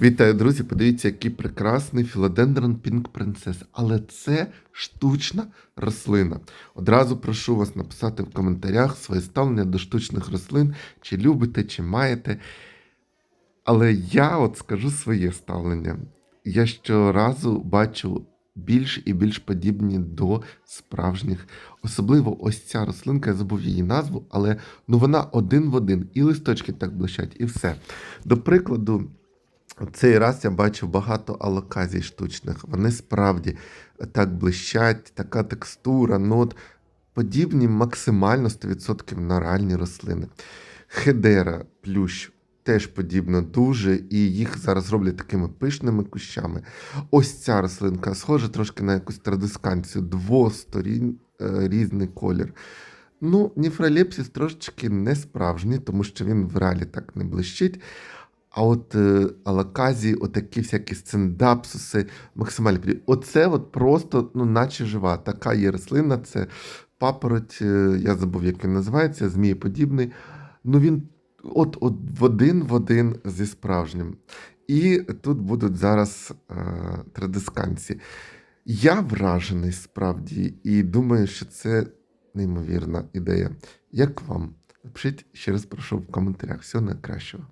Вітаю, друзі! Подивіться, який прекрасний філодендрон Princess. Але це штучна рослина. Одразу прошу вас написати в коментарях своє ставлення до штучних рослин, чи любите, чи маєте. Але я от скажу своє ставлення. Я щоразу бачу більш і більш подібні до справжніх. Особливо ось ця рослинка, я забув її назву, але ну вона один в один. І листочки так блищать, і все. До прикладу, цей раз я бачив багато алоказій штучних. Вони справді так блищать, така текстура, ну от подібні максимально 100% на реальні рослини. Хедера, плющ. Теж подібно дуже, і їх зараз роблять такими пишними кущами. Ось ця рослинка схожа трошки на якусь традисканцію, двосторін е, різний колір. Ну, ніфролепсис трошечки не справжній, тому що він в реалі так не блищить. А от е, алаказії, отакі всякі сцендапсуси, максимально подібні. Оце от просто, ну, наче жива. Така є рослина, це папороть, е, я забув, як він називається, змієподібний. Ну він от, от в один в один зі справжнім. І тут будуть зараз е, традисканці. Я вражений справді і думаю, що це неймовірна ідея. Як вам? Пишіть ще раз прошу в коментарях. Всього найкращого.